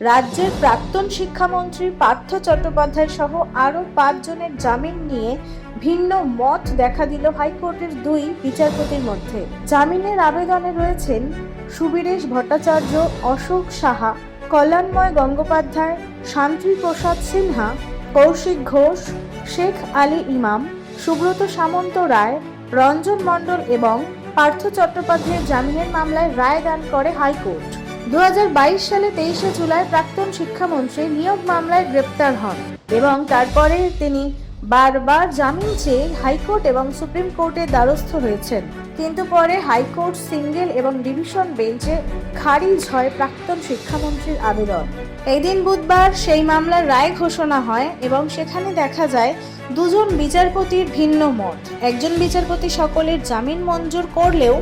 রাজ্যের প্রাক্তন শিক্ষামন্ত্রী পার্থ চট্টোপাধ্যায় সহ আরও পাঁচজনের জামিন নিয়ে ভিন্ন মত দেখা দিল হাইকোর্টের দুই বিচারপতির মধ্যে। জামিনের আবেদনে রয়েছেন সুবীরেশ ভট্টাচার্য, অশোক সাহা, কল্যাণময় গঙ্গোপাধ্যায়, শান্তি প্রসাদ সিনহা, কৌশিক ঘোষ, শেখ আলী ইমাম, সুব্রত সামন্ত রায়, রঞ্জন মণ্ডল এবং পার্থ চট্টোপাধ্যায়ের জামিনের মামলায় রায় দান করে হাইকোর্ট। দু হাজার বাইশ সালে তেইশে জুলাই প্রাক্তন শিক্ষামন্ত্রী নিয়োগ মামলায় গ্রেপ্তার হন এবং তারপরে তিনি বারবার জামিন চেয়ে হাইকোর্ট এবং সুপ্রিম কোর্টের দ্বারস্থ হয়েছেন। কিন্তু পরে হাইকোর্ট সিঙ্গেল এবং ডিভিশন বেঞ্চে খারিজ হয় প্রাক্তন শিক্ষামন্ত্রীর আবেদন। এই দিন বুধবার সেই মামলার রায় ঘোষণা হয় এবং সেখানে দেখা যায়, দুজন বিচারপতির ভিন্ন মত। একজন বিচারপতি সকলের জামিন মঞ্জুর করলেও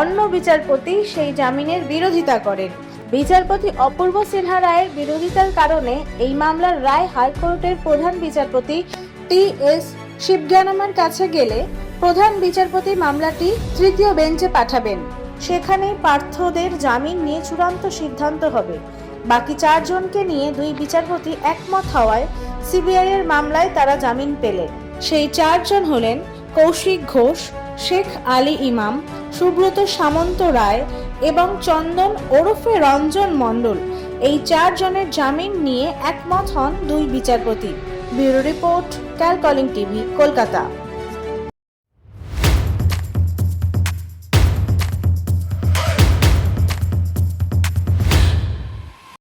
অন্য বিচারপতি সেই জামিনের বিরোধিতা করেন। বিচারপতি অপূর্ব সিনহা রায়ের বিরোধিতার কারণে এই মামলার রায় হাইকোর্টের প্রধান বিচারপতি টি এস শিবজ্ঞানমের কাছে গেলে প্রধান বিচারপতি মামলাটি তৃতীয় বেঞ্চে পাঠাবেন। সেখানে পার্থদের জামিন নিয়ে চূড়ান্ত সিদ্ধান্ত হবে। বাকি চারজনকে নিয়ে দুই বিচারপতি একমত হওয়ায় সিবিআই এর মামলায় তারা জামিন পেলেন সেই চারজন হলেন কৌশিক ঘোষ শেখ আলী ইমাম, সুব্রত সামন্ত রায় এবং চন্দন ওরফে রঞ্জন মণ্ডল। এই চারজনের জামিন নিয়ে একমত হন দুই বিচারপতি। ব্যুরো রিপোর্ট, ক্যালকলিং টিভি, কলকাতা।